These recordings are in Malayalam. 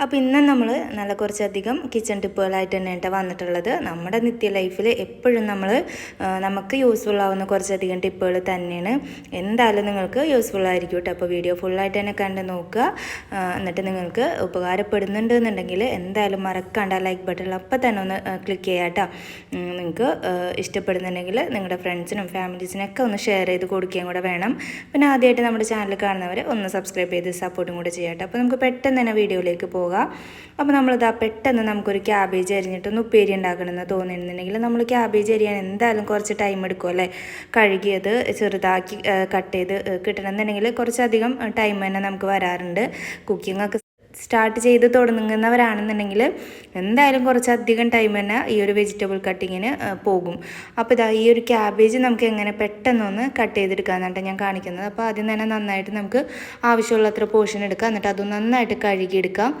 അപ്പോൾ ഇന്ന് നമ്മൾ നല്ല കുറച്ചധികം കിച്ചൺ ടിപ്പുകളായിട്ട് തന്നെ കേട്ടോ വന്നിട്ടുള്ളത്. നമ്മുടെ നിത്യ ലൈഫിൽ എപ്പോഴും നമ്മൾ നമുക്ക് യൂസ്ഫുൾ ആവുന്ന കുറച്ചധികം ടിപ്പുകൾ തന്നെയാണ്. എന്തായാലും നിങ്ങൾക്ക് യൂസ്ഫുൾ ആയിരിക്കും കേട്ടോ അപ്പോൾ വീഡിയോ ഫുള്ളായിട്ട് തന്നെ കണ്ട് നോക്കുക. എന്നിട്ട് നിങ്ങൾക്ക് ഉപകാരപ്പെടുന്നുണ്ട് എന്നുണ്ടെങ്കിൽ എന്തായാലും മറക്കാണ്ട്. ലൈക്ക് ബട്ടൺ അപ്പം തന്നെ ഒന്ന് ക്ലിക്ക് ചെയ്യാം കേട്ടോ നിങ്ങൾക്ക് ഇഷ്ടപ്പെടുന്നുണ്ടെങ്കിൽ നിങ്ങളുടെ ഫ്രണ്ട്സിനും ഫാമിലീസിനൊക്കെ ഒന്ന് ഷെയർ ചെയ്ത് കൊടുക്കുകയും കൂടെ വേണം. പിന്നെ ആദ്യമായിട്ട് നമ്മുടെ ചാനൽ കാണുന്നവർ ഒന്ന് സബ്സ്ക്രൈബ് ചെയ്ത് സപ്പോർട്ടും കൂടെ ചെയ്യാം കേട്ടോ അപ്പോൾ നമുക്ക് പെട്ടെന്ന് തന്നെ വീഡിയോയിലേക്ക് പോകാം. അപ്പോൾ നമ്മളിതാ പെട്ടെന്ന് നമുക്കൊരു ക്യാബേജ് അരിഞ്ഞിട്ടൊന്ന് ഉപ്പേരി ഉണ്ടാക്കണമെന്ന് തോന്നിയിരുന്നുണ്ടെങ്കിൽ നമ്മൾ ക്യാബേജ് അരിയാൻ എന്തായാലും കുറച്ച് ടൈം എടുക്കും അല്ലേ? കഴുകിയത് ചെറുതാക്കി കട്ട് ചെയ്ത് കിട്ടണമെന്നുണ്ടെങ്കിൽ കുറച്ചധികം ടൈം തന്നെ നമുക്ക് വരാറുണ്ട്. കുക്കിംഗ് സ്റ്റാർട്ട് ചെയ്ത് തുടങ്ങുന്നവരാണെന്നുണ്ടെങ്കിൽ എന്തായാലും കുറച്ചധികം ടൈം തന്നെ ഈ ഒരു വെജിറ്റബിൾ കട്ടിങ്ങിന് പോകും. അപ്പോൾ ഇതാ ഈ ഒരു ക്യാബേജ് നമുക്ക് എങ്ങനെ പെട്ടെന്നൊന്ന് കട്ട് ചെയ്തെടുക്കാമെന്നാണ് ഞാൻ കാണിക്കുന്നത്. അപ്പോൾ ആദ്യം തന്നെ നന്നായിട്ട് നമുക്ക് ആവശ്യമുള്ളത്ര പോർഷൻ എടുക്കാം. എന്നിട്ട് അത് നന്നായിട്ട് കഴുകിയെടുക്കാം.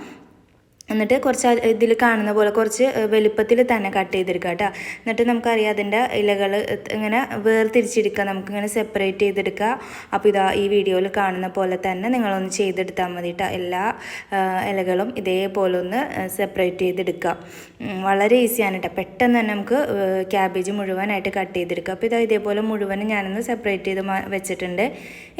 എന്നിട്ട് കുറച്ച് ഇതിൽ കാണുന്ന പോലെ കുറച്ച് വലുപ്പത്തിൽ തന്നെ കട്ട് ചെയ്തെടുക്കുക കേട്ടോ. എന്നിട്ട് നമുക്കറിയാം അതിന്റെ ഇലകൾ ഇങ്ങനെ വേർതിരിച്ചെടുക്കുക നമുക്കിങ്ങനെ സെപ്പറേറ്റ് ചെയ്തെടുക്കുക. അപ്പോൾ ഇതാ ഈ വീഡിയോയിൽ കാണുന്ന പോലെ തന്നെ നിങ്ങളൊന്ന് ചെയ്തെടുത്താൽ മതി കേട്ടോ. എല്ലാ ഇലകളും ഇതേപോലെ ഒന്ന് സെപ്പറേറ്റ് ചെയ്തെടുക്കുക. വളരെ ഈസിയാണ് കേട്ടോ. പെട്ടെന്ന് തന്നെ നമുക്ക് ക്യാബേജ് മുഴുവനായിട്ട് കട്ട് ചെയ്തെടുക്കുക. അപ്പോൾ ഇതാ ഇതേപോലെ മുഴുവനും ഞാനൊന്ന് സെപ്പറേറ്റ് ചെയ്ത് വെച്ചിട്ടുണ്ട്.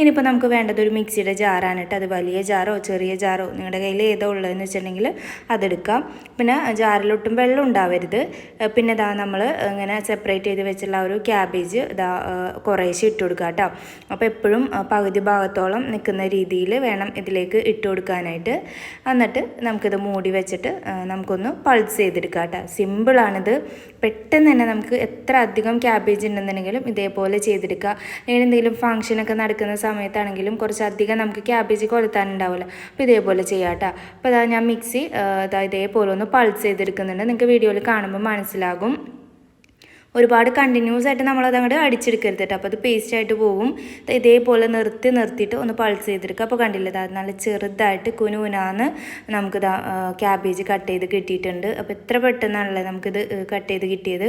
ഇനിയിപ്പോൾ നമുക്ക് വേണ്ടത് ഒരു മിക്സിയുടെ ജാറാണ് കേട്ടോ. അത് വലിയ ജാറോ ചെറിയ ജാറോ നിങ്ങളുടെ കയ്യിൽ ഏതോ ഉള്ളതെന്ന് വെച്ചിട്ടുണ്ടെങ്കിൽ അതെടുക്കാം. പിന്നെ ജാറിലൊട്ടും വെള്ളം ഉണ്ടാവരുത്. പിന്നെ ഇതാ നമ്മൾ ഇങ്ങനെ സെപ്പറേറ്റ് ചെയ്ത് വെച്ചുള്ള ഒരു ക്യാബേജ് ഇതാ കുറേശ്ശെ ഇട്ട് കൊടുക്കുക കേട്ടോ അപ്പോൾ എപ്പോഴും പകുതി ഭാഗത്തോളം നിൽക്കുന്ന രീതിയിൽ വേണം ഇതിലേക്ക് ഇട്ട് കൊടുക്കാനായിട്ട്. എന്നിട്ട് നമുക്കിത് മൂടി വെച്ചിട്ട് നമുക്കൊന്ന് പൾസ് ചെയ്തെടുക്കാം കേട്ടോ സിമ്പിളാണിത് പെട്ടെന്ന് തന്നെ നമുക്ക് എത്ര അധികം ക്യാബേജ് ഉണ്ടെന്നുണ്ടെങ്കിലും ഇതേപോലെ ചെയ്തെടുക്കുക അല്ലെങ്കിൽ എന്തെങ്കിലും ഫംഗ്ഷനൊക്കെ നടക്കുന്ന സമയത്താണെങ്കിലും കുറച്ചധികം നമുക്ക് ക്യാബേജ് കൊളുത്താനുണ്ടാവില്ല അപ്പോൾ ഇതേപോലെ ചെയ്യാം കേട്ടോ അപ്പോൾ അതാ ഞാൻ മിക്സി ഇതേപോലെ ഒന്ന് പൾസ് ചെയ്തെടുക്കുന്നുണ്ട്. നിങ്ങൾക്ക് വീഡിയോയിൽ കാണുമ്പോൾ മനസ്സിലാകും. ഒരുപാട് കണ്ടിന്യൂസ് ആയിട്ട് നമ്മളത് അങ്ങോട്ട് അടിച്ചെടുക്കരുത് കേട്ടോ അപ്പോൾ അത് പേസ്റ്റ് ആയിട്ട് പോകും ഇതേപോലെ നിർത്തി നിർത്തിയിട്ട് ഒന്ന് പൾസ് ചെയ്തെടുക്കുക. അപ്പോൾ കണ്ടില്ലേ അത് നല്ല ചെറുതായിട്ട് കുനുകുനാന്ന് നമുക്ക് ക്യാബേജ് കട്ട് ചെയ്ത് കിട്ടിയിട്ടുണ്ട്. അപ്പോൾ എത്ര പെട്ടെന്നാണല്ലേ നമുക്കിത് കട്ട് ചെയ്ത് കിട്ടിയത്.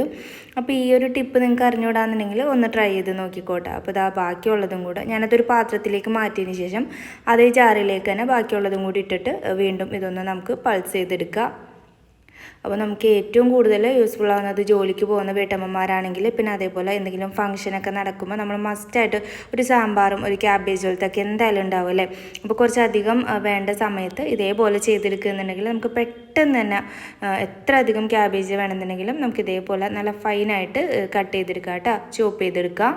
അപ്പോൾ ഈ ഒരു ടിപ്പ് നിങ്ങൾക്ക് അറിഞ്ഞുകൂടാന്നുണ്ടെങ്കിൽ ഒന്ന് ട്രൈ ചെയ്ത് നോക്കിക്കോട്ടെ. അപ്പോൾ ഇതാ ബാക്കിയുള്ളതും കൂടെ ഞാനതൊരു പാത്രത്തിലേക്ക് മാറ്റിയതിന് ശേഷം അതേ ജാറിലേക്ക് തന്നെ ബാക്കിയുള്ളതും കൂടി ഇട്ടിട്ട് വീണ്ടും ഇതൊന്ന് നമുക്ക് പൾസ് ചെയ്തെടുക്കുക അപ്പോൾ നമുക്ക് ഏറ്റവും കൂടുതൽ യൂസ്ഫുൾ ആവുന്നത് ജോലിക്ക് പോകുന്ന വീട്ടമ്മമാരാണെങ്കിൽ പിന്നെ അതേപോലെ എന്തെങ്കിലും ഫംഗ്ഷനൊക്കെ നടക്കുമ്പോൾ നമ്മൾ മസ്റ്റായിട്ട് ഒരു സാമ്പാറും ഒരു ക്യാബേജ് പോലത്തെ ഒക്കെ എന്തായാലും ഉണ്ടാവും അല്ലേ? അപ്പോൾ കുറച്ചധികം വേണ്ട സമയത്ത് ഇതേപോലെ ചെയ്തെടുക്കുന്നുണ്ടെങ്കിൽ നമുക്ക് പെട്ടെന്ന് തന്നെ എത്ര അധികം ക്യാബേജ് വേണമെന്നുണ്ടെങ്കിലും നമുക്ക് ഇതേപോലെ നല്ല ഫൈനായിട്ട് കട്ട് ചെയ്തെടുക്കാം കേട്ടോ. ചോപ്പ് ചെയ്തെടുക്കാം.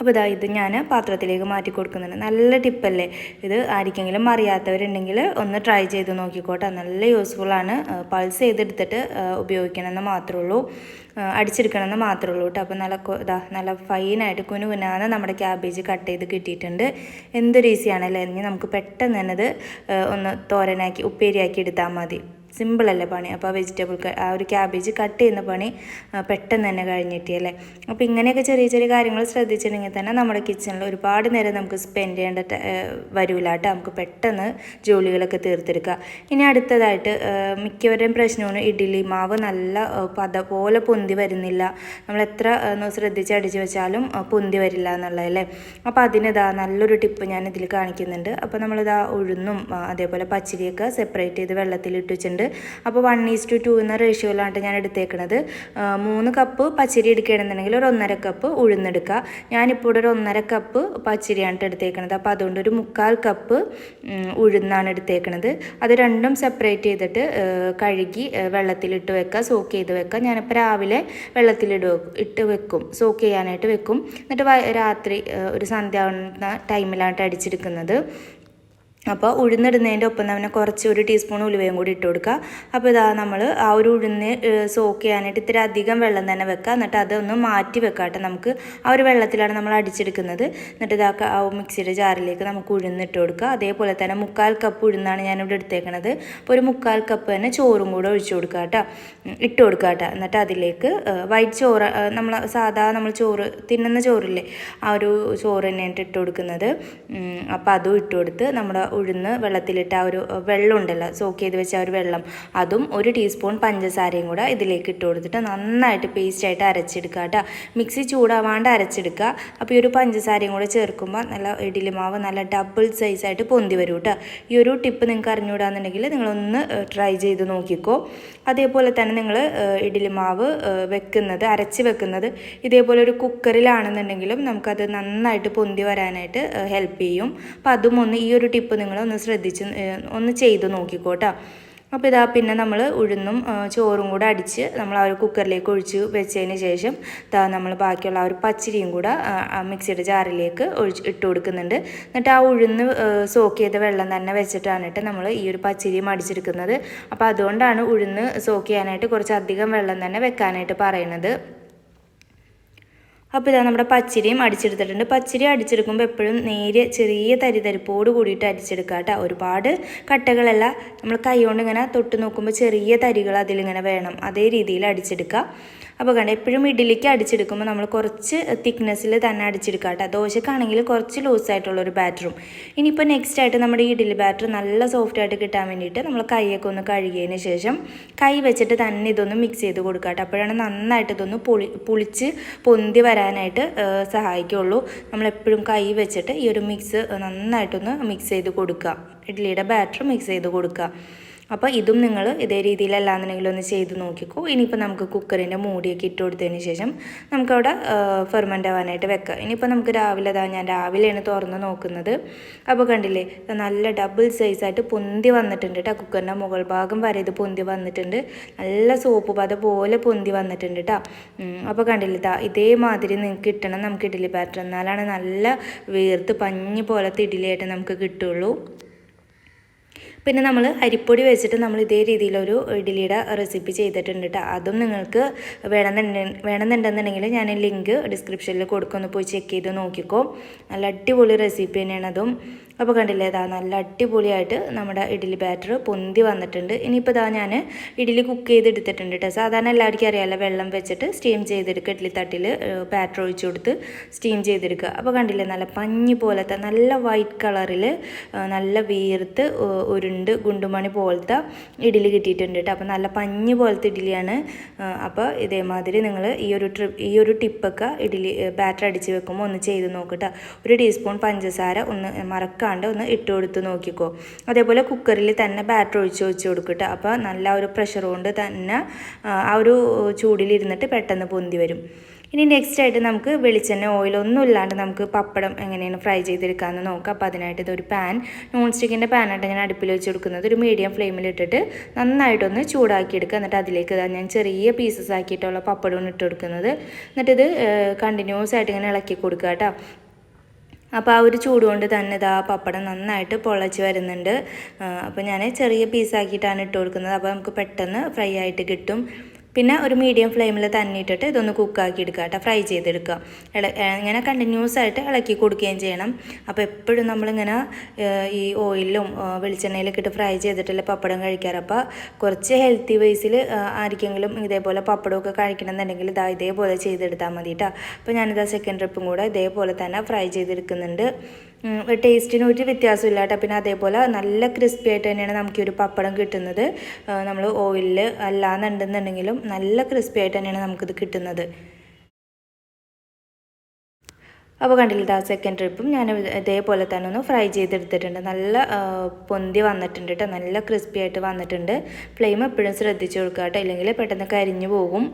അപ്പോൾ ഇതാ ഇത് ഞാൻ പാത്രത്തിലേക്ക് മാറ്റി കൊടുക്കുന്നുണ്ട്. നല്ല ടിപ്പല്ലേ? ഇത് ആർക്കെങ്കിലും അറിയാത്തവരുണ്ടെങ്കിൽ ഒന്ന് ട്രൈ ചെയ്ത് നോക്കിക്കോട്ടെ. നല്ല യൂസ്ഫുള്ളാണ് പൾസ് ചെയ്തെടുത്തിട്ട് ഉപയോഗിക്കണമെന്ന് മാത്രമേ ഉള്ളൂ. അടിച്ചെടുക്കണമെന്ന് മാത്രമേ ഉള്ളൂ കേട്ടോ. അപ്പോൾ നല്ല ഇതാ നല്ല ഫൈനായിട്ട് കുനുകുനാന്ന് നമ്മുടെ ക്യാബേജ് കട്ട് ചെയ്ത് കിട്ടിയിട്ടുണ്ട്. എന്തൊരു ഈസിയാണല്ലേ ഇനി നമുക്ക് പെട്ടെന്ന് തന്നെ ഒന്ന് തോരനാക്കി ഉപ്പേരിയാക്കി എടുത്താൽ മതി. സിമ്പിളല്ലേ പണി? അപ്പോൾ ആ വെജിറ്റബിൾ ആ ഒരു ക്യാബേജ് കട്ട് ചെയ്യുന്ന പണി പെട്ടെന്ന് തന്നെ കഴിഞ്ഞിട്ടിയല്ലേ? അപ്പോൾ ഇങ്ങനെയൊക്കെ ചെറിയ ചെറിയ കാര്യങ്ങൾ ശ്രദ്ധിച്ചിട്ടുണ്ടെങ്കിൽ തന്നെ നമ്മുടെ കിച്ചണിൽ ഒരുപാട് നേരം നമുക്ക് സ്പെൻഡ് ചെയ്യേണ്ട വരൂല കേട്ടോ. നമുക്ക് പെട്ടെന്ന് ജോലികളൊക്കെ തീർത്തെടുക്കുക. ഇനി അടുത്തതായിട്ട് മിക്കവരുടെയും പ്രശ്നമാണ് ഇഡ്ഡലി മാവ് നല്ല പത പോലെ പൊന്തി വരുന്നില്ല. നമ്മൾ എത്ര ശ്രദ്ധിച്ച് അടിച്ച് വെച്ചാലും പൊന്തി വരില്ല എന്നുള്ളതല്ലേ? അപ്പോൾ അതിനിതാ നല്ലൊരു ടിപ്പ് ഞാൻ ഇതിൽ കാണിക്കുന്നുണ്ട്. അപ്പോൾ നമ്മളിതാ ഉഴുന്നും അതേപോലെ പച്ചരിയൊക്കെ സെപ്പറേറ്റ് ചെയ്ത് വെള്ളത്തിൽ ഇട്ട് വെച്ചിട്ടുണ്ട്. അപ്പോൾ വൺ ഈസ് ടു ടു എന്ന റേഷ്യോയിലാണ് ഞാൻ എടുത്തേക്കുന്നത് മൂന്ന് കപ്പ് പച്ചരി എടുക്കുകയാണെന്നുണ്ടെങ്കിൽ ഒരു ഒന്നര കപ്പ് ഉഴുന്നെടുക്കുക. ഞാനിപ്പോൾ ഇവിടെ ഒരു ഒന്നര കപ്പ് പച്ചരിയാണ് എടുത്തേക്കുന്നത് അപ്പോൾ അതുകൊണ്ട് ഒരു മുക്കാൽ കപ്പ് ഉഴുന്നാണ് എടുത്തേക്കുന്നത് അത് രണ്ടും സെപ്പറേറ്റ് ചെയ്തിട്ട് കഴുകി വെള്ളത്തിലിട്ട് വെക്കുക സോക്ക് ചെയ്ത് വെക്കുക. ഞാനിപ്പോൾ രാവിലെ വെള്ളത്തിലിട്ട് ഇട്ട് വെക്കും സോക്ക് ചെയ്യാനായിട്ട് വെക്കും. എന്നിട്ട് രാത്രി ഒരു സന്ധ്യ ആവുന്ന ടൈമിലാണ് അടിച്ചെടുക്കുന്നത്. അപ്പോൾ ഉഴുന്നിടുന്നതിന്റെ ഒപ്പം തന്നെ കുറച്ച് ഒരു ടീസ്പൂൺ ഉലുവയും കൂടി ഇട്ട് കൊടുക്കുക. അപ്പോൾ ഇതാ നമ്മൾ ആ ഒരു ഉഴുന്ന് സോക്ക് ചെയ്യാനായിട്ട് ഇത്തിരി അധികം വെള്ളം തന്നെ വെക്കുക. എന്നിട്ട് അതൊന്ന് മാറ്റി വെക്കുക കേട്ടോ നമുക്ക്. ആ ഒരു വെള്ളത്തിലാണ് നമ്മൾ അടിച്ചെടുക്കുന്നത്. എന്നിട്ട് ഇതാ മിക്സിയുടെ ജാറിലേക്ക് നമുക്ക് ഉഴുന്നിട്ട് കൊടുക്കുക. അതേപോലെ തന്നെ മുക്കാൽ കപ്പ് ഉഴുന്നാണ് ഞാനിവിടെ എടുത്തേക്കണത്. അപ്പോൾ ഒരു മുക്കാൽ കപ്പ് തന്നെ ചോറും കൂടെ ഒഴിച്ചു കൊടുക്കുക കേട്ടോ. ഇട്ട് കൊടുക്കുക കേട്ടോ. എന്നിട്ട് അതിലേക്ക് വൈറ്റ് ചോറ് നമ്മൾ സാധാ നമ്മൾ ചോറ് തിന്നുന്ന ചോറില്ലേ ആ ഒരു ചോറ് തന്നെയാണ് ഇട്ട് കൊടുക്കുന്നത്. അപ്പോൾ അതും ഇട്ട് കൊടുത്ത് നമ്മുടെ ഉഴുന്ന് വെള്ളത്തിലിട്ട ആ ഒരു വെള്ളം ഉണ്ടല്ലോ സോക്ക് ചെയ്ത് വെച്ച ആ ഒരു വെള്ളം അതും ഒരു ടീസ്പൂൺ പഞ്ചസാരയും കൂടെ ഇതിലേക്ക് ഇട്ട് കൊടുത്തിട്ട് നന്നായിട്ട് പേസ്റ്റായിട്ട് അരച്ചെടുക്കുക കേട്ടോ. മിക്സി ചൂടാവാണ്ട് അരച്ചെടുക്കുക. അപ്പോൾ ഈ ഒരു പഞ്ചസാരയും കൂടെ ചേർക്കുമ്പോൾ നല്ല ഇഡ്ഡലി മാവ് നല്ല ഡബിൾ സൈസായിട്ട് പൊന്തി വരും കേട്ടോ. ഈ ഒരു ടിപ്പ് നിങ്ങൾക്ക് അറിഞ്ഞുകൂടാന്നുണ്ടെങ്കിൽ നിങ്ങളൊന്ന് ട്രൈ ചെയ്ത് നോക്കിക്കോ. അതേപോലെ തന്നെ നിങ്ങൾ ഇഡ്ഡലി മാവ് വെക്കുന്നത് അരച്ച് വെക്കുന്നത് ഇതേപോലെ ഒരു കുക്കറിലാണെന്നുണ്ടെങ്കിലും നമുക്കത് നന്നായിട്ട് പൊന്തി വരാനായിട്ട് ഹെൽപ്പ് ചെയ്യും. അപ്പോൾ അതും ഒന്ന് ഈ ഒരു ടിപ്പ് ഒന്ന് ശ്രദ്ധിച്ച് ഒന്ന് ചെയ്ത് നോക്കിക്കോട്ടോ. അപ്പോൾ ഇതാ പിന്നെ നമ്മൾ ഉഴുന്നും ചോറും കൂടെ അടിച്ച് നമ്മൾ ആ ഒരു കുക്കറിലേക്ക് ഒഴിച്ച് വെച്ചതിന് ശേഷം ഇതാ നമ്മൾ ബാക്കിയുള്ള ആ ഒരു പച്ചരിയും കൂടെ മിക്സിയുടെ ജാറിലേക്ക് ഒഴിച്ച് ഇട്ട് കൊടുക്കുന്നുണ്ട്. എന്നിട്ട് ആ ഉഴുന്ന് സോക്ക് ചെയ്ത വെള്ളം തന്നെ വെച്ചിട്ടാണ് നമ്മൾ ഈ ഒരു പച്ചരിയും അടിച്ചെടുക്കുന്നത്. അപ്പോൾ അതുകൊണ്ടാണ് ഉഴുന്ന് സോക്ക് ചെയ്യാനായിട്ട് കുറച്ചധികം വെള്ളം തന്നെ വെക്കാനായിട്ട് പറയുന്നത്. അപ്പോൾ ഇതാ നമ്മുടെ പച്ചരിയും അടിച്ചെടുത്തിട്ടുണ്ട്. പച്ചരി അടിച്ചെടുക്കുമ്പോൾ എപ്പോഴും നേരിയ ചെറിയ തരിതരിപ്പോട് കൂടിയിട്ട് അടിച്ചെടുക്കുക കേട്ടോ. ഒരുപാട് കട്ടകളല്ല. നമ്മൾ കൈ കൊണ്ട് ഇങ്ങനെ തൊട്ട് നോക്കുമ്പോൾ ചെറിയ തരികൾ അതിലിങ്ങനെ വേണം. അതേ രീതിയിൽ അടിച്ചെടുക്കുക. അപ്പോൾ കണ്ട എപ്പോഴും ഇഡ്ഡലിക്ക് അടിച്ചെടുക്കുമ്പോൾ നമ്മൾ കുറച്ച് തിക്നെസ്സിൽ തന്നെ അടിച്ചെടുക്കുക കേട്ടോ. ദോശക്കാണെങ്കിൽ കുറച്ച് ലൂസായിട്ടുള്ള ഒരു ബാറ്ററും ഇനിയിപ്പോൾ നെക്സ്റ്റ് ആയിട്ട് നമ്മുടെ ഈ ഇഡ്ഡലി ബാറ്റർ നല്ല സോഫ്റ്റ് ആയിട്ട് കിട്ടാൻ വേണ്ടിയിട്ട് നമ്മൾ കൈയൊക്കെ ഒന്ന് കഴുകിയതിന് ശേഷം കൈ വെച്ചിട്ട് തന്നെ ഇതൊന്ന് മിക്സ് ചെയ്ത് കൊടുക്കുക കേട്ടോ. അപ്പോഴാണ് നന്നായിട്ട് ഇതൊന്ന് പുളി പുളിച്ച് പൊന്തി വരാനായിട്ട് സഹായിക്കുള്ളൂ. നമ്മളെപ്പോഴും കൈ വെച്ചിട്ട് ഈ ഒരു മിക്സ് നന്നായിട്ടൊന്ന് മിക്സ് ചെയ്ത് കൊടുക്കുക. ഇഡ്ഡലിയുടെ ബാറ്റർ മിക്സ് ചെയ്ത് കൊടുക്കുക. അപ്പോൾ ഇതും നിങ്ങൾ ഇതേ രീതിയിലല്ലാന്നുണ്ടെങ്കിൽ ഒന്ന് ചെയ്ത് നോക്കിക്കോ. ഇനിയിപ്പോൾ നമുക്ക് കുക്കറിന്റെ മൂടിയൊക്കെ ഇട്ട് കൊടുത്തതിന് ശേഷം നമുക്കവിടെ ഫെർമെന്റ് ആവാനായിട്ട് വെക്കാം. ഇനിയിപ്പോൾ നമുക്ക് രാവിലെ ഇതാ ഞാൻ രാവിലെയാണ് തുറന്ന് നോക്കുന്നത്. അപ്പോൾ കണ്ടില്ലേ നല്ല ഡബിൾ സൈസായിട്ട് പൊന്തി വന്നിട്ടുണ്ട് കേട്ടോ കുക്കറിന്റെ മുകൾ ഭാഗം വരെ ഇത് പൊന്തി വന്നിട്ടുണ്ട്. നല്ല സോപ്പ് പത പോലെ പൊന്തി വന്നിട്ടുണ്ട് കേട്ടോ അപ്പോൾ കണ്ടില്ലേ ഇതാ ഇതേമാതിരി നിങ്ങൾക്ക് കിട്ടണം നമുക്ക് ഇഡ്ഡലി ബാറ്റർ. എന്നാലാണ് നല്ല വീർത്ത് പഞ്ഞി പോലത്തെ ഇഡ്ഡലിയായിട്ട് നമുക്ക് കിട്ടുള്ളൂ. പിന്നെ നമ്മൾ അരിപ്പൊടി വെച്ചിട്ട് നമ്മൾ ഇതേ രീതിയിലൊരു ഇഡ്ഡലിയുടെ റെസിപ്പി ചെയ്തിട്ടുണ്ട് കേട്ടോ അതും നിങ്ങൾക്ക് വേണമെന്നുണ്ടെ വേണമെന്നുണ്ടെന്നുണ്ടെങ്കിൽ ഞാൻ ലിങ്ക് ഡിസ്ക്രിപ്ഷനിൽ കൊടുക്കൊന്ന് പോയി ചെക്ക് ചെയ്ത് നോക്കിക്കോ. നല്ല അടിപൊളി റെസിപ്പി തന്നെയാണ് അതും. അപ്പോൾ കണ്ടില്ലേ ഇതാ നല്ല അടിപൊളിയായിട്ട് നമ്മുടെ ഇഡ്ഡലി ബാറ്റർ പൊന്തി വന്നിട്ടുണ്ട്. ഇനിയിപ്പോൾ ഇതാ ഞാൻ ഇഡ്ഡലി കുക്ക് ചെയ്തെടുത്തിട്ടുണ്ട് കേട്ടോ സാധാരണ എല്ലാവർക്കും അറിയാമല്ലോ വെള്ളം വെച്ചിട്ട് സ്റ്റീം ചെയ്തെടുക്കുക ഇഡ്ഡലി തട്ടിൽ ബാറ്റർ ഒഴിച്ചു കൊടുത്ത് സ്റ്റീം ചെയ്തെടുക്കുക. അപ്പോൾ കണ്ടില്ലേ നല്ല പഞ്ഞി പോലത്തെ നല്ല വൈറ്റ് കളറിൽ നല്ല വീർത്ത് ഉരുണ്ട് ഗുണ്ടുമണി പോലത്തെ ഇഡ്ഡലി കിട്ടിയിട്ടുണ്ട് കേട്ടോ അപ്പോൾ നല്ല പഞ്ഞി പോലത്തെ ഇഡ്ഡലിയാണ്. അപ്പോൾ ഇതേമാതിരി നിങ്ങൾ ഈ ഒരു ട്രിപ്പ് ഈ ഒരു ടിപ്പൊക്കെ ഇഡ്ഡലി ബാറ്റർ അടിച്ച് വെക്കുമ്പോൾ ഒന്ന് ചെയ്ത് നോക്കട്ടോ ഒരു ടീസ്പൂൺ പഞ്ചസാര ഒന്ന് മറക്കാണ്ട് ഒന്ന് ഇട്ട് കൊടുത്ത് നോക്കിക്കോ. അതേപോലെ കുക്കറിൽ തന്നെ ബാറ്റർ ഒഴിച്ച് വെച്ച് കൊടുക്കട്ടെ. അപ്പോൾ നല്ല ഒരു പ്രഷർ കൊണ്ട് തന്നെ ആ, ഒരു ചൂടിലിരുന്നിട്ട് പെട്ടെന്ന് പൊന്തി വരും. ഇനി നെക്സ്റ്റ് ആയിട്ട് നമുക്ക് വെളിച്ചെണ്ണ ഓയിലൊന്നും ഇല്ലാണ്ട് നമുക്ക് പപ്പടം എങ്ങനെയാണ് ഫ്രൈ ചെയ്തെടുക്കാമെന്ന് നോക്കാം. അപ്പോൾ അതിനായിട്ട് ഇതൊരു പാൻ നോൺ സ്റ്റിക്കിന്റെ പാനായിട്ട് ഞാൻ അടുപ്പിൽ വെച്ച് കൊടുക്കുന്നത്. ഒരു മീഡിയം ഫ്ലെയിമിൽ ഇട്ടിട്ട് നന്നായിട്ടൊന്ന് ചൂടാക്കി എടുക്കുക എന്നിട്ട് അതിലേക്ക് ഇതാ ഞാൻ ചെറിയ പീസസ് ആക്കിയിട്ടുള്ള പപ്പടമാണ് ഇട്ട് കൊടുക്കുന്നത്. എന്നിട്ടിത് കണ്ടിന്യൂസ് ആയിട്ട് ഇങ്ങനെ ഇളക്കി കൊടുക്കുക കേട്ടോ. അപ്പോൾ ആ ഒരു ചൂട് കൊണ്ട് തന്നെ ഇതാ പപ്പടം നന്നായിട്ട് പൊള്ളച്ച് വരുന്നുണ്ട്. അപ്പോൾ ഞാൻ ചെറിയ പീസാക്കിയിട്ടാണ് ഇട്ട് കൊടുക്കുന്നത്. അപ്പോൾ നമുക്ക് പെട്ടെന്ന് ഫ്രൈ ആയിട്ട് കിട്ടും. പിന്നെ ഒരു മീഡിയം ഫ്ലെയിമിൽ തന്നെ ഇട്ടിട്ട് ഇതൊന്ന് കുക്കാക്കി എടുക്കുക കേട്ടോ. ഫ്രൈ ചെയ്തെടുക്കുക. ഇങ്ങനെ കണ്ടിന്യൂസ് ആയിട്ട് ഇളക്കി കൊടുക്കുകയും ചെയ്യണം. അപ്പോൾ എപ്പോഴും നമ്മളിങ്ങനെ ഈ ഓയിലും വെളിച്ചെണ്ണയിലൊക്കെ ഇട്ട് ഫ്രൈ ചെയ്തിട്ടല്ലേ പപ്പടം കഴിക്കാറ്. അപ്പോൾ കുറച്ച് ഹെൽത്തി വൈസിൽ ആർക്കെങ്കിലും ഇതേപോലെ പപ്പടമൊക്കെ കഴിക്കണമെന്നുണ്ടെങ്കിൽ ഇതാ ഇതേപോലെ ചെയ്തെടുത്താൽ മതി കേട്ടോ. അപ്പോൾ ഞാനിതാ സെക്കൻഡ് ട്രിപ്പും കൂടെ ഇതേപോലെ തന്നെ ഫ്രൈ ചെയ്തെടുക്കുന്നുണ്ട്. ടേസ്റ്റിന് ഒരു വ്യത്യാസമില്ല കേട്ടോ. പിന്നെ അതേപോലെ നല്ല ക്രിസ്പി ആയിട്ട് തന്നെയാണ് നമുക്ക് ഒരു പപ്പടം കിട്ടുന്നത്. നമ്മൾ ഓയിലിൽ അല്ലാന്നുണ്ടെന്നുണ്ടെങ്കിലും നല്ല ക്രിസ്പി ആയിട്ട് തന്നെയാണ് നമുക്കിത് കിട്ടുന്നത്. അപ്പോൾ കണ്ടില്ല ദാ സെക്കൻഡ് ട്രിപ്പും ഞാൻ ഇതേപോലെ തന്നെ ഒന്ന് ഫ്രൈ ചെയ്തെടുത്തിട്ടുണ്ട്. നല്ല പൊന്തി വന്നിട്ടുണ്ട് കേട്ടോ നല്ല ക്രിസ്പി ആയിട്ട് വന്നിട്ടുണ്ട്. ഫ്ലെയിം എപ്പോഴും ശ്രദ്ധിച്ച് കൊടുക്കുക കേട്ടോ ഇല്ലെങ്കിൽ പെട്ടെന്ന് കരിഞ്ഞു പോകും.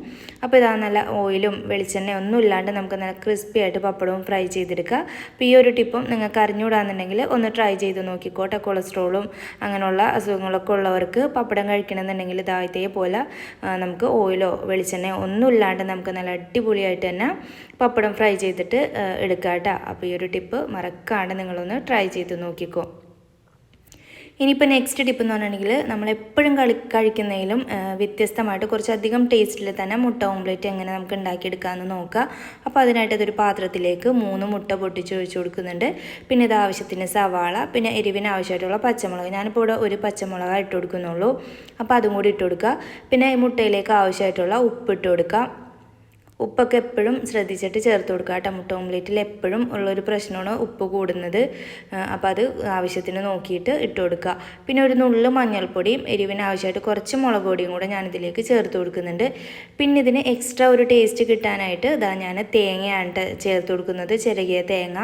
അപ്പോൾ ഇതാ നല്ല ഓയിലും വെളിച്ചെണ്ണയും ഒന്നും ഇല്ലാണ്ട് നമുക്ക് നല്ല ക്രിസ്പി ആയിട്ട് പപ്പടവും ഫ്രൈ ചെയ്തെടുക്കുക അപ്പോൾ ഈ ഒരു ടിപ്പും നിങ്ങൾക്ക് അറിഞ്ഞുകൂടാന്നുണ്ടെങ്കിൽ ഒന്ന് ട്രൈ ചെയ്ത് നോക്കിക്കോട്ടെ കൊളസ്ട്രോളും അങ്ങനെയുള്ള അസുഖങ്ങളൊക്കെ ഉള്ളവർക്ക് പപ്പടം കഴിക്കണമെന്നുണ്ടെങ്കിൽ ഇതാ ഇതേപോലെ നമുക്ക് ഓയിലോ വെളിച്ചെണ്ണയോ ഒന്നും ഇല്ലാണ്ട് നമുക്ക് നല്ല അടിപൊളിയായിട്ട് തന്നെ പപ്പടം ഫ്രൈ ചെയ്തിട്ട് ആ, എടുക്കുക കേട്ടോ അപ്പോൾ ഈ ഒരു ടിപ്പ് മറക്കാണ്ട് നിങ്ങളൊന്ന് ട്രൈ ചെയ്ത് നോക്കിക്കോ. ഇനിയിപ്പോൾ നെക്സ്റ്റ് ടിപ്പ് എന്ന് പറഞ്ഞിട്ടുണ്ടെങ്കിൽ നമ്മളെപ്പോഴും കളി കഴിക്കുന്നതിലും വ്യത്യസ്തമായിട്ട് കുറച്ചധികം ടേസ്റ്റിൽ തന്നെ മുട്ട ഓംലെറ്റ് എങ്ങനെ നമുക്ക് ഉണ്ടാക്കിയെടുക്കാമെന്ന് നോക്കുക അപ്പോൾ അതിനായിട്ട് ഇതൊരു പാത്രത്തിലേക്ക് മൂന്ന് മുട്ട പൊട്ടിച്ച് ഒഴിച്ചു കൊടുക്കുന്നുണ്ട്. പിന്നെ ഇത് ആവശ്യത്തിന് സവാള പിന്നെ എരിവിന് ആവശ്യമായിട്ടുള്ള പച്ചമുളക്. ഞാനിപ്പോൾ ഇവിടെ ഒരു പച്ചമുളക് ഇട്ട് കൊടുക്കുന്നുള്ളൂ. അപ്പോൾ അതും കൂടി ഇട്ട് കൊടുക്കുക പിന്നെ മുട്ടയിലേക്ക് ആവശ്യമായിട്ടുള്ള ഉപ്പ് ഇട്ട് കൊടുക്കുക ഉപ്പൊക്കെ എപ്പോഴും ശ്രദ്ധിച്ചിട്ട് ചേർത്ത് കൊടുക്കുക കേട്ടോ. മുട്ട ഓംലേറ്റിൽ എപ്പോഴും ഉള്ളൊരു പ്രശ്നമാണ് ഉപ്പ് കൂടുന്നത്. അപ്പോൾ അത് ആവശ്യത്തിന് നോക്കിയിട്ട് ഇട്ട് കൊടുക്കുക. പിന്നെ ഒരു നുള്ളു മഞ്ഞൾപ്പൊടിയും എരിവിന് ആവശ്യമായിട്ട് കുറച്ച് മുളക് പൊടിയും കൂടെ ഞാനിതിലേക്ക് ചേർത്ത് കൊടുക്കുന്നുണ്ട്. പിന്നെ ഇതിന് എക്സ്ട്രാ ഒരു ടേസ്റ്റ് കിട്ടാനായിട്ട് ഇതാ ഞാൻ തേങ്ങയാണ് ചേർത്ത് കൊടുക്കുന്നത്. ചെറുകിയ തേങ്ങ.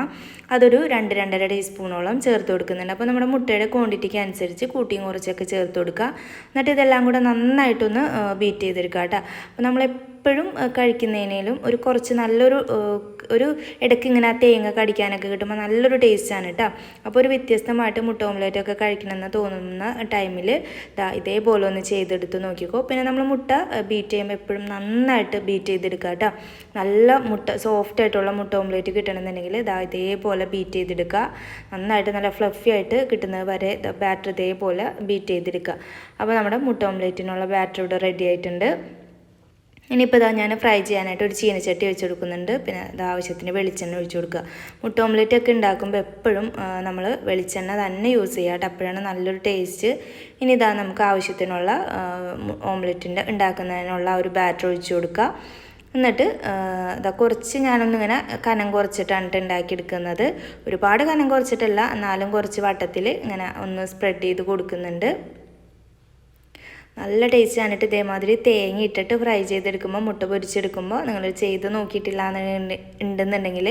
അതൊരു രണ്ട് രണ്ടര ടീസ്പൂണോളം ചേർത്ത് കൊടുക്കുന്നുണ്ട്. അപ്പോൾ നമ്മുടെ മുട്ടയുടെ ക്വാണ്ടിറ്റിക്ക് അനുസരിച്ച് കൂട്ടിയും കുറച്ചൊക്കെ ചേർത്ത് കൊടുക്കുക. എന്നിട്ട് ഇതെല്ലാം കൂടെ നന്നായിട്ടൊന്ന് ബീറ്റ് ചെയ്തെടുക്കുക കേട്ടോ. അപ്പോൾ നമ്മൾ എപ്പോഴും കഴിക്കുന്നതിനേലും ഒരു കുറച്ച് നല്ലൊരു ഒരു ഇടയ്ക്ക് ഇങ്ങനെ ആ തേങ്ങ കടിക്കാനൊക്കെ കിട്ടുമ്പോൾ നല്ലൊരു ടേസ്റ്റാണ് കേട്ടോ അപ്പോൾ ഒരു വ്യത്യസ്തമായിട്ട് മുട്ട ഓംലേറ്റ് ഒക്കെ കഴിക്കണമെന്ന് തോന്നുന്ന ടൈമിൽ ദാ ഇതേപോലെ ഒന്ന് ചെയ്തെടുത്ത് നോക്കിക്കോ. പിന്നെ നമ്മൾ മുട്ട ബീറ്റ് ചെയ്യുമ്പോൾ എപ്പോഴും നന്നായിട്ട് ബീറ്റ് ചെയ്തെടുക്കുക കേട്ടോ നല്ല മുട്ട സോഫ്റ്റ് ആയിട്ടുള്ള മുട്ട ഓംലേറ്റ് കിട്ടണമെന്നുണ്ടെങ്കിൽ ഇതാ ഇതേപോലെ ബീറ്റ് ചെയ്തെടുക്കുക. നന്നായിട്ട് നല്ല ഫ്ലഫി ആയിട്ട് കിട്ടുന്നത് വരെ ബാറ്റർ ഇതേപോലെ ബീറ്റ് ചെയ്തെടുക്കുക. അപ്പോൾ നമ്മുടെ മുട്ട ഓംലേറ്റിനുള്ള ബാറ്റർ ഇവിടെ റെഡി ആയിട്ടുണ്ട്. ഇനിയിപ്പോൾ ഇതാ ഞാൻ ഫ്രൈ ചെയ്യാനായിട്ട് ഒരു ചീനച്ചട്ടി വെച്ച് കൊടുക്കുന്നുണ്ട്. പിന്നെ ഇത് ആവശ്യത്തിന് വെളിച്ചെണ്ണ ഒഴിച്ചു കൊടുക്കുക. മുട്ട ഓംലെറ്റ് ഒക്കെ ഉണ്ടാക്കുമ്പോൾ എപ്പോഴും നമ്മൾ വെളിച്ചെണ്ണ തന്നെ യൂസ് ചെയ്യാം അപ്പോഴാണ് നല്ലൊരു ടേസ്റ്റ് ഇനി ഇതാ നമുക്ക് ആവശ്യത്തിനുള്ള ഓംലെറ്റിന്റെ ഉണ്ടാക്കുന്നതിനുള്ള ഒരു ബാറ്റർ ഒഴിച്ചു കൊടുക്കുക. എന്നിട്ട് ഇതാ കുറച്ച് ഞാനൊന്നിങ്ങനെ കനം കുറച്ചിട്ടാണ് ഉണ്ടാക്കിയെടുക്കുന്നത് ഒരുപാട് കനം കുറച്ചിട്ടല്ല എന്നാലും കുറച്ച് വട്ടത്തിൽ ഇങ്ങനെ ഒന്ന് സ്പ്രെഡ് ചെയ്ത് കൊടുക്കുന്നുണ്ട്. നല്ല ടേസ്റ്റ് ആണിട്ട് ഇതേമാതിരി തേങ്ങ ഇട്ടിട്ട് ഫ്രൈ ചെയ്തെടുക്കുമ്പോൾ മുട്ട പൊരിച്ചെടുക്കുമ്പോൾ നിങ്ങൾ ചെയ്ത് നോക്കിയിട്ടില്ല ഉണ്ടെന്നുണ്ടെങ്കിൽ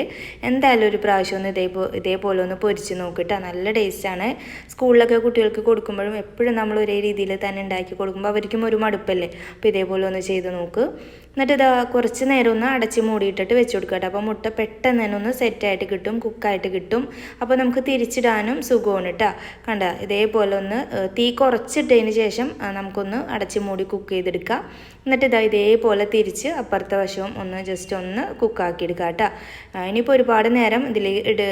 എന്തായാലും ഒരു പ്രാവശ്യം ഒന്ന് ഇതേപോ ഇതേപോലെ ഒന്ന് പൊരിച്ച് നോക്കിയിട്ട് നല്ല ടേസ്റ്റാണ് സ്കൂളിലൊക്കെ കുട്ടികൾക്ക് കൊടുക്കുമ്പോഴും എപ്പോഴും നമ്മൾ ഒരേ രീതിയിൽ തന്നെ ഉണ്ടാക്കി കൊടുക്കുമ്പോൾ അവർക്കും ഒരു മടുപ്പല്ലേ? അപ്പോൾ ഇതേപോലെ ഒന്ന് ചെയ്ത് നോക്ക്. എന്നിട്ട് ഇതാ കുറച്ച് നേരം ഒന്ന് അടച്ച് മൂടിയിട്ടിട്ട് വെച്ച് കൊടുക്കുക കേട്ടോ. അപ്പോൾ മുട്ട പെട്ടെന്ന് തന്നെ ഒന്ന് സെറ്റായിട്ട് കിട്ടും കുക്കായിട്ട് കിട്ടും. അപ്പോൾ നമുക്ക് തിരിച്ചിടാനും സുഖമാണ് കേട്ടോ. കണ്ട? ഇതേപോലെ ഒന്ന് തീ കുറച്ചിട്ടതിന് ശേഷം നമുക്കൊന്ന് അടച്ച് മൂടി കുക്ക് ചെയ്തെടുക്കാം. എന്നിട്ട് ഇതാ ഇതേപോലെ തിരിച്ച് അപ്പുറത്തെ വശവും ഒന്ന് ജസ്റ്റ് ഒന്ന് കുക്കാക്കി എടുക്കുക കേട്ടോ. ഇനിയിപ്പോൾ ഒരുപാട് നേരം ഇതിൽ ഇട്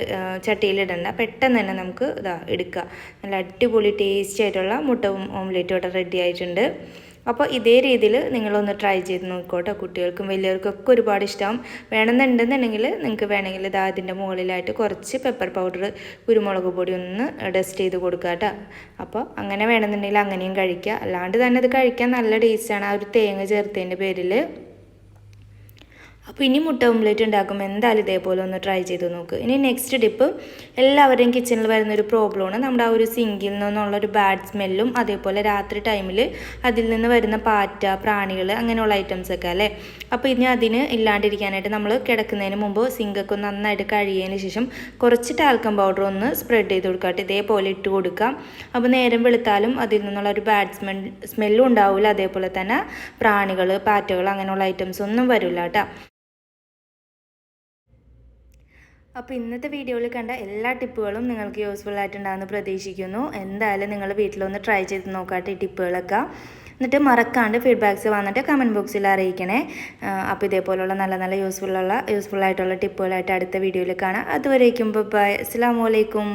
ചട്ടിയിലിടണ്ട. പെട്ടെന്ന് തന്നെ നമുക്ക് ഇതാ എടുക്കുക നല്ല അടിപൊളി ടേസ്റ്റി ആയിട്ടുള്ള മുട്ട ഓംലേറ്റ് ഇവിടെ റെഡി ആയിട്ടുണ്ട്. അപ്പോൾ ഇതേ രീതിയിൽ നിങ്ങളൊന്ന് ട്രൈ ചെയ്ത് നോക്കോട്ടോ. കുട്ടികൾക്കും വലിയവർക്കൊക്കെ ഒരുപാട് ഇഷ്ടമാവും വേണമെന്നുണ്ടെന്നുണ്ടെങ്കിൽ നിങ്ങൾക്ക് വേണമെങ്കിൽ ഇതാ അതിന്റെ മുകളിലായിട്ട് കുറച്ച് പെപ്പർ പൗഡർ കുരുമുളക് പൊടി ഒന്ന് ഡസ്റ്റ് ചെയ്ത് കൊടുക്കുക കേട്ടോ. അപ്പോൾ അങ്ങനെ വേണമെന്നുണ്ടെങ്കിൽ അങ്ങനെയും കഴിക്കുക. അല്ലാണ്ട് തന്നെ ഇത് കഴിക്കാൻ നല്ല ടേസ്റ്റാണ് ആ ഒരു തേങ്ങ ചേർത്തതിന്റെ പേരിൽ അപ്പോൾ ഇനി മുട്ട ഓംലേറ്റ് ഉണ്ടാക്കുമ്പോൾ എന്തായാലും ഇതേപോലെ ഒന്ന് ട്രൈ ചെയ്ത് നോക്ക്. ഇനി നെക്സ്റ്റ് ടിപ്പ് എല്ലാവരുടെയും കിച്ചണിൽ വരുന്ന ഒരു പ്രോബ്ലമാണ് നമ്മുടെ ആ ഒരു സിങ്കിൽ നിന്നുള്ള ഒരു ബാഡ് സ്മെല്ലും അതേപോലെ രാത്രി ടൈമിൽ അതിൽ നിന്ന് വരുന്ന പാറ്റ പ്രാണികൾ അങ്ങനെയുള്ള ഐറ്റംസ് ഒക്കെ അല്ലേ? അപ്പോൾ ഇനി അതിന് ഇല്ലാണ്ടിരിക്കാനായിട്ട് നമ്മൾ കിടക്കുന്നതിന് മുമ്പ് സിങ്കൊക്കെ നന്നായിട്ട് കഴിയതിന് ശേഷം കുറച്ച് ടാൽക്കം പൗഡർ ഒന്ന് സ്പ്രെഡ് ചെയ്ത് കൊടുക്കുക ഇതേപോലെ ഇട്ട് കൊടുക്കാം. അപ്പോൾ നേരം വെളുത്താലും അതിൽ നിന്നുള്ള ഒരു ബാഡ് സ്മെൽ സ്മെല്ലും ഉണ്ടാവില്ല അതേപോലെ തന്നെ പ്രാണികൾ പാറ്റകൾ അങ്ങനെയുള്ള ഐറ്റംസ് ഒന്നും വരില്ല കേട്ടോ. അപ്പോൾ ഇന്നത്തെ വീഡിയോയിൽ കണ്ട എല്ലാ ടിപ്പുകളും നിങ്ങൾക്ക് യൂസ്ഫുൾ ആയിട്ടുണ്ടാകുമെന്ന് പ്രതീക്ഷിക്കുന്നു. എന്തായാലും നിങ്ങൾ വീട്ടിലൊന്ന് ട്രൈ ചെയ്ത് നോക്കാട്ടെ ഈ ടിപ്പുകളൊക്കെ. എന്നിട്ട് മറക്കാണ്ട് ഫീഡ്ബാക്ക്സ് വന്നിട്ട് കമന്റ് ബോക്സിൽ അറിയിക്കണേ. അപ്പോൾ ഇതേപോലുള്ള നല്ല നല്ല യൂസ്ഫുള്ള യൂസ്ഫുൾ ആയിട്ടുള്ള ടിപ്പുകളായിട്ട് അടുത്ത വീഡിയോയിൽ കാണാം. അതുവരേക്കും ബൈ അസ്സാം വലൈക്കും